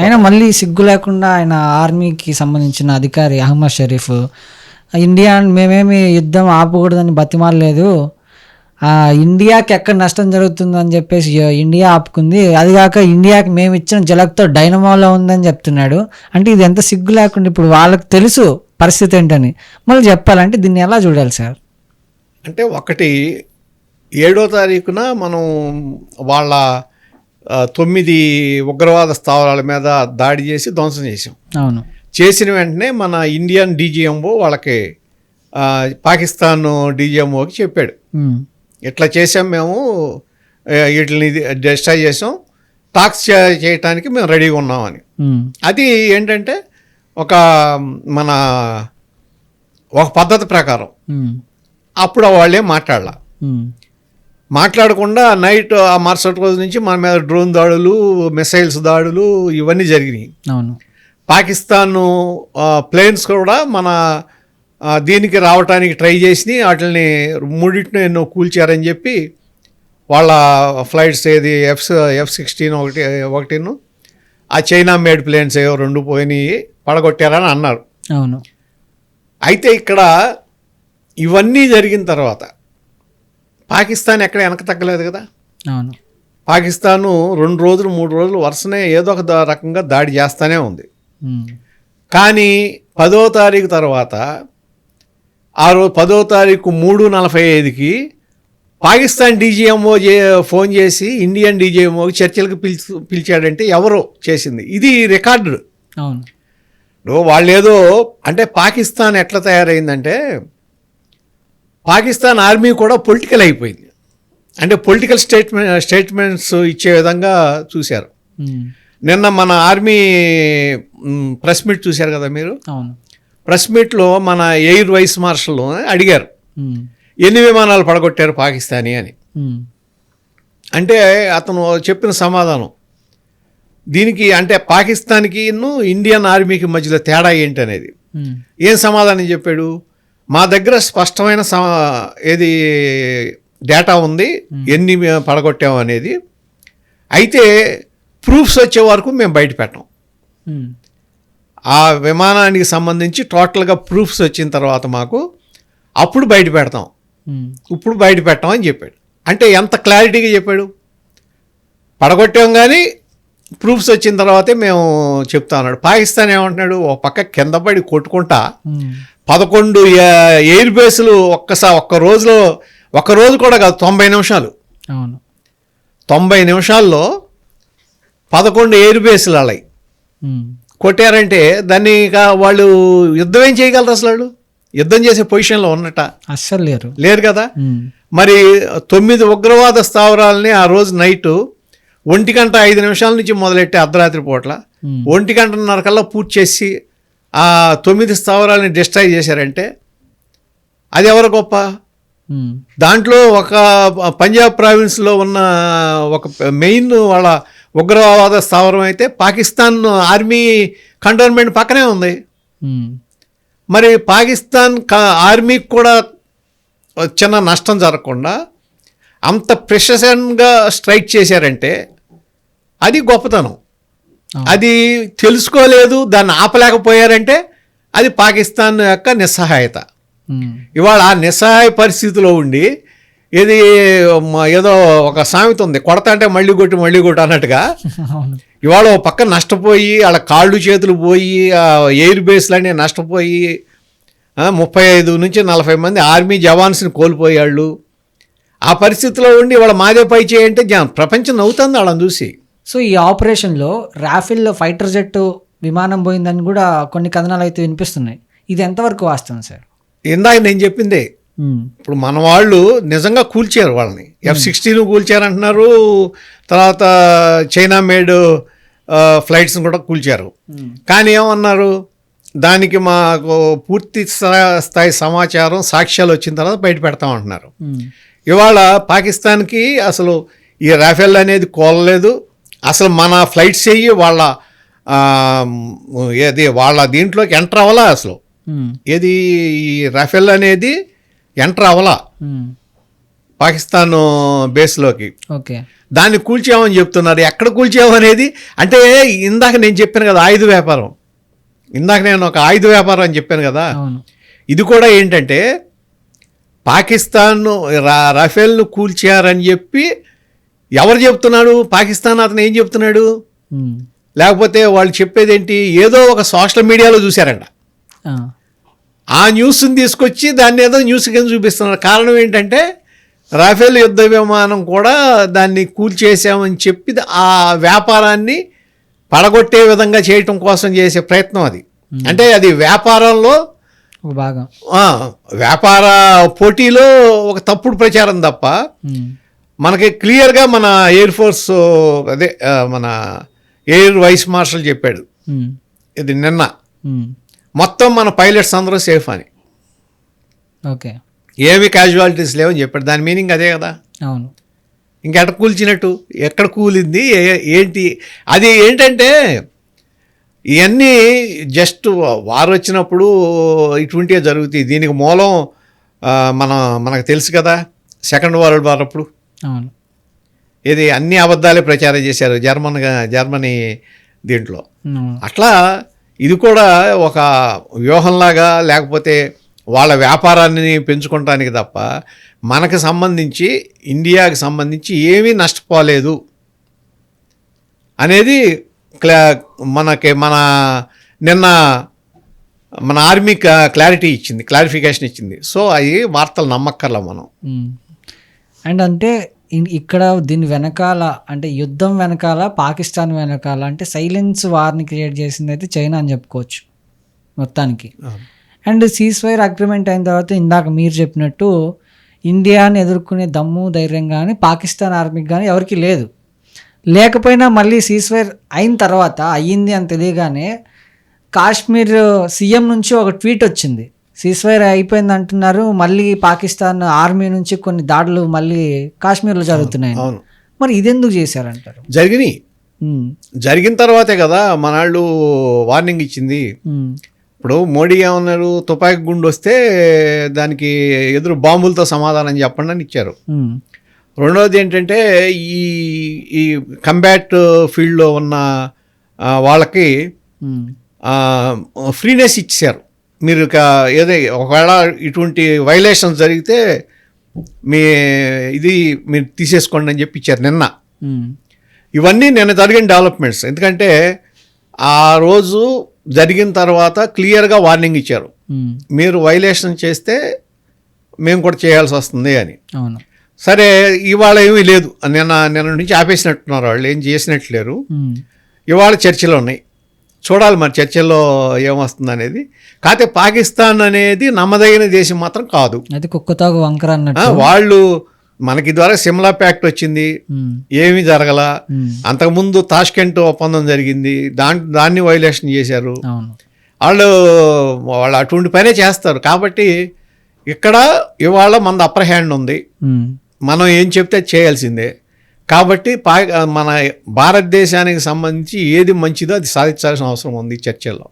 ఆయన మళ్ళీ సిగ్గు లేకుండా ఆయన ఆర్మీకి సంబంధించిన అధికారి అహ్మద్ షరీఫ్ ఇండియా మేమేమి యుద్ధం ఆపకూడదని బతిమాలలేదు. ఇండియాకి ఎక్కడ నష్టం జరుగుతుందని చెప్పేసి ఇండియా ఆపుకుంది. అది కాక ఇండియాకి మేము ఇచ్చిన జలక్తో డైనమోలో ఉందని చెప్తున్నాడు. అంటే ఇది ఎంత సిగ్గు లేకుండా ఇప్పుడు వాళ్ళకి తెలుసు పరిస్థితి ఏంటని. మళ్ళీ చెప్పాలంటే దీన్ని ఎలా చూడాలి సార్? అంటే ఒకటి ఏడో తారీఖున మనం వాళ్ళ తొమ్మిది ఉగ్రవాద స్థావరాల మీద దాడి చేసి ధ్వంసం చేసాం అవును. చేసిన వెంటనే మన ఇండియన్ డీజీఎంఓ వాళ్ళకి పాకిస్తాన్ డీజీఎంఓకి చెప్పాడు. ఇట్లా చేసాం మేము వీటిని డిస్ట్రాయ్ చేసాం టాక్స్ చేయటానికి మేము రెడీగా ఉన్నామని. అది ఏంటంటే ఒక మన ఒక పద్ధతి ప్రకారం. అప్పుడు వాళ్ళేం మాట్లాడాల. మాట్లాడకుండా నైట్ ఆ మరుసటి రోజు నుంచి మన మీద డ్రోన్ దాడులు మిసైల్స్ దాడులు ఇవన్నీ జరిగినాయి. అవును. పాకిస్తాన్ ప్లేన్స్ కూడా మన దీనికి రావడానికి ట్రై చేసి వాటిని మూడింటిని ఎన్నో కూల్చారని చెప్పి వాళ్ళ ఫ్లైట్స్ ఏది ఎఫ్ ఎఫ్ సిక్స్టీన్ ఒకటి ఒకటిను ఆ చైనా మేడ్ ప్లేన్స్ ఏవో రెండు పోయినాయి పడగొట్టారని అన్నారు. అవును. అయితే ఇక్కడ ఇవన్నీ జరిగిన తర్వాత పాకిస్తాన్ ఎక్కడ వెనక తగ్గలేదు కదా? అవును. పాకిస్తాను రెండు రోజులు మూడు రోజులు వరుసనే ఏదో ఒక రకంగా దాడి చేస్తూనే ఉంది. కానీ పదో తారీఖు తర్వాత ఆ రోజు పదో తారీఖు మూడు నలభై ఐదుకి పాకిస్తాన్ డీజీఎంఓ ఫోన్ చేసి ఇండియన్ డీజీఎంఓకి చర్చలకు పిలిచి పిలిచాడంటే ఎవరో చేసింది. ఇది రికార్డు. అవును. వాళ్ళు ఏదో అంటే పాకిస్తాన్ ఎట్లా తయారైందంటే పాకిస్తాన్ ఆర్మీ కూడా పొలిటికల్ అయిపోయింది. అంటే పొలిటికల్ స్టేట్మెంట్ స్టేట్మెంట్స్ ఇచ్చే విధంగా చూశారు. నిన్న మన ఆర్మీ ప్రెస్ మీట్ చూశారు కదా మీరు? ప్రెస్ మీట్లో మన ఎయిర్ వైస్ మార్షల్ అడిగారు. ఎన్ని విమానాలు పడగొట్టారు పాకిస్తానీ అని. అంటే అతను చెప్పిన సమాధానం. దీనికి అంటే పాకిస్తాన్కి ఇండియన్ ఆర్మీకి మధ్యలో తేడా ఏంటి అనేది ఉమ్, ఏం సమాధానం చెప్పాడు? మా దగ్గర స్పష్టమైన ఏది డేటా ఉంది ఎన్ని మేము పడగొట్టాం అనేది. అయితే ప్రూఫ్స్ వచ్చే వరకు మేము బయట పెట్టాం. ఆ విమానానికి సంబంధించి టోటల్గా ప్రూఫ్స్ వచ్చిన తర్వాత మాకు అప్పుడు బయట పెడతాం. ఇప్పుడు బయట పెట్టాం అని చెప్పాడు. అంటే ఎంత క్లారిటీగా చెప్పాడు? పడగొట్టాం కానీ ప్రూఫ్స్ వచ్చిన తర్వాతే మేము చెప్తా ఉన్నాడు పాకిస్తాన్ ఏమంటున్నాడు? ఒక పక్క కింద పడి కొట్టుకుంటా. పదకొండు ఎయిర్ బేస్లు ఒక్కసారి ఒక్క రోజులో ఒక్క రోజు కూడా కాదు తొంభై నిమిషాలు. అవును. తొంభై నిమిషాల్లో పదకొండు ఎయిర్ బేస్లు అలాయి కొట్టారంటే దాన్ని ఇక వాళ్ళు యుద్ధం ఏం చేయగలరు అసలు వాళ్ళు? యుద్ధం చేసే పొజిషన్లో ఉన్నట అస్సలు లేరు. లేరు కదా? మరి తొమ్మిది ఉగ్రవాద స్థావరాలని ఆ రోజు నైటు ఒంటి గంట ఐదు నిమిషాల నుంచి మొదలెట్టి అర్ధరాత్రి పూట్ల ఒంటి గంటన్నర కల్లా పూర్తి చేసి ఆ తొమ్మిది స్థావరాలని డిస్ట్రాయ్ చేశారంటే అది ఎవరు గొప్ప? దాంట్లో ఒక పంజాబ్ ప్రావిన్స్లో ఉన్న ఒక మెయిన్ వాళ్ళ ఉగ్రవాద స్థావరం అయితే పాకిస్తాన్ ఆర్మీ కంటోన్మెంట్ పక్కనే ఉంది. మరి పాకిస్తాన్ ఆర్మీకి కూడా చిన్న నష్టం జరగకుండా అంత ప్రెషన్గా స్ట్రైక్ చేశారంటే అది గొప్పతనం. అది తెలుసుకోలేదు దాన్ని ఆపలేకపోయారంటే అది పాకిస్తాన్ యొక్క నిస్సహాయత. ఇవాళ ఆ నిస్సహాయ పరిస్థితిలో ఉండి ఇది ఏదో ఒక సామెత ఉంది కొడతా అంటే మళ్ళీ కొట్టి మళ్ళీ కొట్టు అన్నట్టుగా. ఇవాళ ఓ పక్క నష్టపోయి వాళ్ళ కాళ్ళు చేతులు పోయి ఎయిర్ బేస్లన్నీ నష్టపోయి ముప్పై ఐదు నుంచి నలభై మంది ఆర్మీ జవాన్స్ని కోల్పోయాళ్ళు. ఆ పరిస్థితిలో ఉండి వాళ్ళ మాదే పై చేయంటే ప్రపంచం నవ్వుతుంది వాళ్ళని చూసి. సో ఈ ఆపరేషన్లో రాఫెల్ ఫైటర్ జెట్ విమానం పోయిందని కూడా కొన్ని కథనాలు అయితే వినిపిస్తున్నాయి. ఇది ఎంతవరకు వాస్తవం సార్? ఇందాక నేను చెప్పిందే? ఇప్పుడు మన వాళ్ళు నిజంగా కూల్చారు వాళ్ళని. ఎఫ్ సిక్స్టీన్ కూల్చారంటున్నారు. తర్వాత చైనా మేడ్ ఫ్లైట్స్ని కూడా కూల్చారు. కానీ ఏమన్నారు? దానికి మాకు పూర్తి స్థా- స్థాయి సమాచారం సాక్ష్యాలు వచ్చిన తర్వాత బయట పెడతామంటున్నారు. ఇవాళ పాకిస్తాన్కి అసలు ఈ రాఫెల్ అనేది కోలలేదు. అసలు మన ఫ్లైట్స్ అయ్యి వాళ్ళ ఏది వాళ్ళ దీంట్లోకి ఎంటర్ అవ్వాలా అసలు? ఏది ఈ రాఫెల్ అనేది ఎంటర్ అవ్వాలా? పాకిస్తాన్ బేస్లోకి. ఓకే. దాన్ని కూల్చామని చెప్తున్నారు. ఎక్కడ కూల్చామనేది అంటే ఇందాక నేను చెప్పాను కదా ఆయుధ వ్యాపారం. ఇందాక నేను ఒక ఆయుధ వ్యాపారం అని చెప్పాను కదా. ఇది కూడా ఏంటంటే పాకిస్తాన్ రఫేల్ను కూల్చారని చెప్పి ఎవరు చెప్తున్నాడు? పాకిస్తాన్ అతను ఏం చెప్తున్నాడు. లేకపోతే వాళ్ళు చెప్పేది ఏంటి ఏదో ఒక సోషల్ మీడియాలో చూశారంట. ఆ. న్యూస్ని తీసుకొచ్చి దాన్ని ఏదో న్యూస్ కింద చూపిస్తున్నారు. కారణం ఏంటంటే రాఫేల్ యుద్ధ విమానం కూడా దాన్ని కూల్చేసామని చెప్పి ఆ వ్యాపారాన్ని పడగొట్టే విధంగా చేయటం కోసం చేసే ప్రయత్నం అది. అంటే అది వ్యాపారంలో భాగం. వ్యాపార పోటీలో ఒక తప్పుడు ప్రచారం తప్ప. మనకి క్లియర్గా మన ఎయిర్ ఫోర్స్ అదే మన ఎయిర్ వైస్ మార్షల్ చెప్పాడు. ఇది నిన్న. మొత్తం మన పైలట్స్ అందరూ సేఫ్ అని. ఓకే. ఏమి క్యాజువాలిటీస్ లేవని చెప్పాడు. దాని మీనింగ్ అదే కదా. అవును. ఇంకెక్కడ కూల్చినట్టు? ఎక్కడ కూలింది? ఏంటి? అది ఏంటంటే ఇవన్నీ జస్ట్ వారు వచ్చినప్పుడు ఇటువంటివే జరుగుతాయి. దీనికి మూలం మన మనకు తెలుసు కదా. సెకండ్ వరల్డ్ వార్ అప్పుడు. అవును. ఇది అన్ని అబద్ధాలే ప్రచారం చేశారు జర్మన్ జర్మనీ దీంట్లో. అట్లా ఇది కూడా ఒక వ్యూహంలాగా లేకపోతే వాళ్ళ వ్యాపారాన్ని పెంచుకోవటానికి తప్ప మనకు సంబంధించి ఇండియాకి సంబంధించి ఏమీ నష్టపోలేదు అనేది క్లా మనకి మన నిన్న మన ఆర్మీ క్లారిటీ ఇచ్చింది క్లారిఫికేషన్ ఇచ్చింది. సో అవి వార్తలు నమ్మక్కర్లా మనం. అండ్ అంటే ఇన్- ఇక్కడ దీని వెనకాల అంటే యుద్ధం వెనకాల పాకిస్తాన్ వెనకాల అంటే సైలెన్స్ వార్ని క్రియేట్ చేసింది అయితే చైనా అని చెప్పుకోవచ్చు మొత్తానికి. అండ్ సీజ్ ఫైర్ అగ్రిమెంట్ అయిన తర్వాత ఇందాక మీరు చెప్పినట్టు ఇండియాని ఎదుర్కొనే దమ్ము ధైర్యం కానీ పాకిస్తాన్ ఆర్మీకి కానీ ఎవరికి లేదు. లేకపోయినా మళ్ళీ సీజ్ ఫైర్ అయిన తర్వాత అయ్యింది అని తెలియగానే కాశ్మీర్ సీఎం నుంచి ఒక ట్వీట్ వచ్చింది. సీజ్ ఫైర్ అయిపోయింది అంటున్నారు. మళ్ళీ పాకిస్తాన్ ఆర్మీ నుంచి కొన్ని దాడులు మళ్ళీ కాశ్మీర్లో జరుగుతున్నాయి. అవును. మరి ఇదెందుకు చేశారంటారు? జరిగినాయి. జరిగిన తర్వాతే కదా మనాళ్ళు వార్నింగ్ ఇచ్చింది. ఇప్పుడు మోడీ ఏమన్నారు? తుపాకీ గుండు వస్తే దానికి ఎదురు బాంబులతో సమాధానం చెప్పండి అని ఇచ్చారు. రెండవది ఏంటంటే ఈ ఈ కంబాట్ ఫీల్డ్లో ఉన్న వాళ్ళకి ఫ్రీనెస్ ఇచ్చారు. మీరు ఇక ఏదో ఒకవేళ ఇటువంటి వైలేషన్స్ జరిగితే మీ ఇది మీరు తీసేసుకోండి అని చెప్పి ఇచ్చారు నిన్న. ఇవన్నీ నిన్న జరిగిన డెవలప్మెంట్స్ ఎందుకంటే ఆ రోజు జరిగిన తర్వాత క్లియర్గా వార్నింగ్ ఇచ్చారు. మీరు వైలేషన్ చేస్తే మేము కూడా చేయాల్సి వస్తుంది అని. సరే ఇవాళ ఏమీ లేదు. నిన్న నిన్న నుంచి ఆపేసినట్టున్నారు వాళ్ళు ఏం చేసినట్లేరు. ఉమ్, ఇవాళ చర్చలు ఉన్నాయి. చూడాలి మరి చర్చల్లో ఏమొస్తుంది అనేది కాకపోతే పాకిస్తాన్ అనేది నమ్మదగిన దేశం మాత్రం కాదు. అయితే కుక్కతాగు వంకర అన్నట్టు. వాళ్ళు మనకి ద్వారా సిమ్లా ప్యాక్ట్ వచ్చింది. ఏమీ జరగల. అంతకుముందు తాష్కెంట్ ఒప్పందం జరిగింది. దాంట్ దాన్ని వైలేషన్ చేశారు. వాళ్ళు వాళ్ళు అటువంటి పనే చేస్తారు. కాబట్టి ఇక్కడ ఇవాళ మనది అప్పర్ హ్యాండ్ ఉంది మనం ఏం చెప్తే అది చేయాల్సిందే. కాబట్టి పా మన భారతదేశానికి సంబంధించి ఏది మంచిదో అది సాధించాల్సిన అవసరం ఉంది చర్చల్లో.